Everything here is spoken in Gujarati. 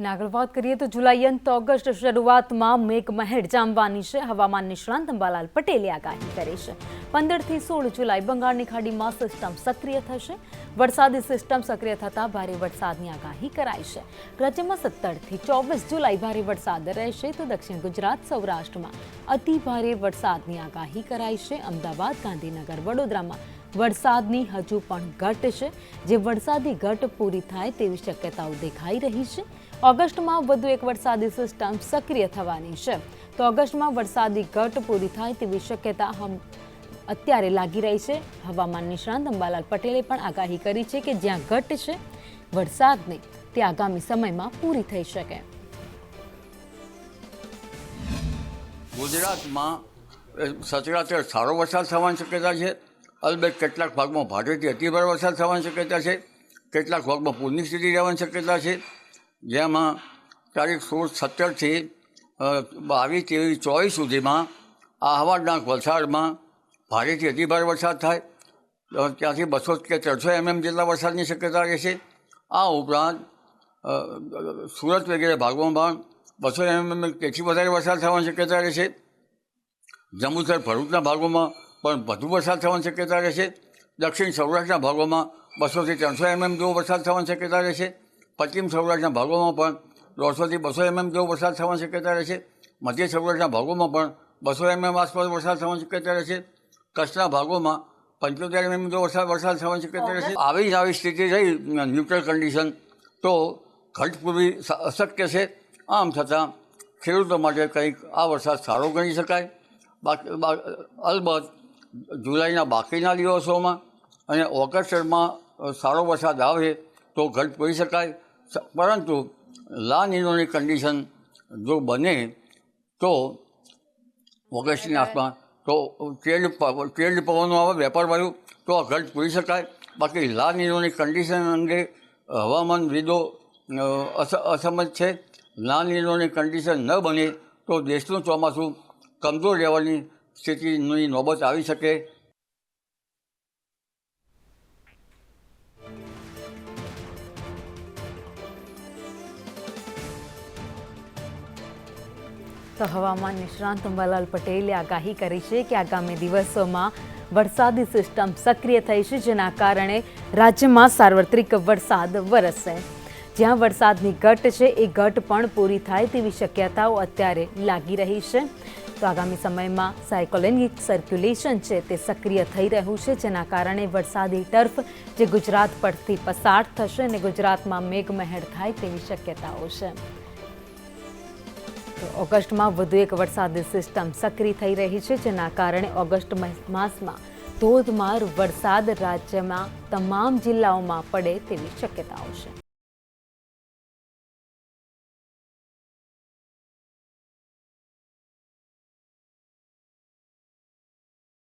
અને આગળ વાત કરીએ તો જુલાઈ અંત ઓગસ્ટ શરૂઆતમાં મેઘમહેર જામવાની છે. હવામાન નિષ્ણાંત અંબાલાલ પટેલે આગાહી કરી છે. પંદરથી સોળ જુલાઈ બંગાળની ખાડીમાં સિસ્ટમ સક્રિય થશે. વરસાદી સિસ્ટમ સક્રિય થતાં ભારે વરસાદની આગાહી કરાઈ છે. રાજ્યમાં સત્તરથી ચોવીસ જુલાઈ ભારે વરસાદ રહેશે તો દક્ષિણ ગુજરાત, સૌરાષ્ટ્રમાં અતિ ભારે વરસાદની આગાહી કરાઈ છે. અમદાવાદ, ગાંધીનગર, વડોદરામાં વરસાદની હજુ પણ ઘટ છે. જે વરસાદી ઘટ પૂરી થાય તેવી શક્યતાઓ દેખાઈ રહી છે. ઓગસ્ટમાં વધુ એક વરસાદી સિસ્ટમ સક્રિય થવાની છે. તો ઓગસ્ટમાં વરસાદી ઘટ પૂરી થાય તેવી શક્યતા અત્યારે લાગી રહી છે. હવામાન નિષ્ણાંત અંબાલાલ પટેલે પણ આગાહી કરી છે કે જ્યાં ઘટ છે, વરસાદની તે આગામી સમયમાં પૂરી થઈ શકે. ગુજરાતમાં સચરાચર સારો વરસાદ થવાની શક્યતા છે. અલબત્ત કેટલાક ભાગમાં ભારેથી અતિભાર વરસાદ થવાની શક્યતા છે, કેટલાક ભાગમાં પૂરની સ્થિતિ રહેવાની શક્યતા છે. જેમાં તારીખ સોળ સત્તરથી બાવીસ ત્રેવીસ ચોવીસ સુધીમાં આહવાડના વલસાડમાં ભારેથી અતિભાર વરસાદ થાય. ત્યાંથી બસો કે ત્રણસો એમએમ જેટલા વરસાદની શક્યતા રહેશે આ ઉપરાંત સુરત વગેરે ભાગોમાં પણ બસો એમએમ તેથી વધારે વરસાદ થવાની શક્યતા રહેશે જંબુસર, ભરૂચના ભાગોમાં પણ વધુ વરસાદ થવાની શક્યતા રહેશે. દક્ષિણ સૌરાષ્ટ્રના ભાગોમાં બસોથી ત્રણસો એમએમ જેવો વરસાદ થવાની શક્યતા રહેશે. પશ્ચિમ સૌરાષ્ટ્રના ભાગોમાં પણ દોઢસોથી બસો એમએમ જેવો વરસાદ થવાની શક્યતા રહેશે. મધ્ય સૌરાષ્ટ્રના ભાગોમાં પણ બસો એમએમ આસપાસ વરસાદ થવાની શક્યતા રહેશે. કચ્છના ભાગોમાં પંચોતેર એમએમ જેવો વરસાદ વરસાદ થવાની શક્યતા રહેશે. આવી જ આવી સ્થિતિ રહી ન્યુટ્રલ કન્ડિશન. તો ઘટ પૂરવી અશક્ય છે. આમ છતાં ખેડૂતો માટે કંઈક આ વરસાદ સારો ગણી શકાય. બાકી અલબત્ત જુલાઈના બાકીના દિવસોમાં અને ઓગસ્ટમાં સારો વરસાદ આવે તો ઘટ પૂરી શકાય. પરંતુ લા નિનોની કન્ડિશન જો બને તો ઓગસ્ટની આસપાસ તો પ- ટ્રેડ પવનો આવે વેપાર વાયુ તો આ ઘટ પૂરી શકાય. બાકી લા નિનોની કન્ડિશન અંગે હવામાનવિદો અ, અસ- અસમજ છે. લા નિનોની કન્ડિશન ન બને તો દેશનું ચોમાસું કમજોર રહેવાની સ્થિતિની નોબત આવી શકે. તો હવામાન નિષ્ણાંત અંબાલાલ પટેલે આગાહી કરી છે કે આગામી દિવસોમાં વરસાદી સિસ્ટમ સક્રિય થઈ છે, જેના કારણે રાજ્યમાં સાર્વત્રિક વરસાદ વરસશે જ્યાં વરસાદની ઘટ છે, એ ઘટ પણ પૂરી થાય તેવી શક્યતાઓ અત્યારે લાગી રહી છે. તો આગામી સમયમાં સાયકોલેનિક સર્ક્યુલેશન છે તે સક્રિય થઈ રહ્યું છે, જેના કારણે વરસાદી ટર્ફ જે ગુજરાત પરથી પસાર થશે અને ગુજરાતમાં મેઘમહેર થાય તેવી શક્યતાઓ છે. ઓગસ્ટમાં વધુ એક વરસાદી સિસ્ટમ સક્રિય થઈ રહી છે, જેના કારણે ઓગસ્ટ માસમાં ધોધમાર વરસાદ રાજ્યમાં તમામ જિલ્લાઓમાં પડે તેવી શક્યતાઓ છે.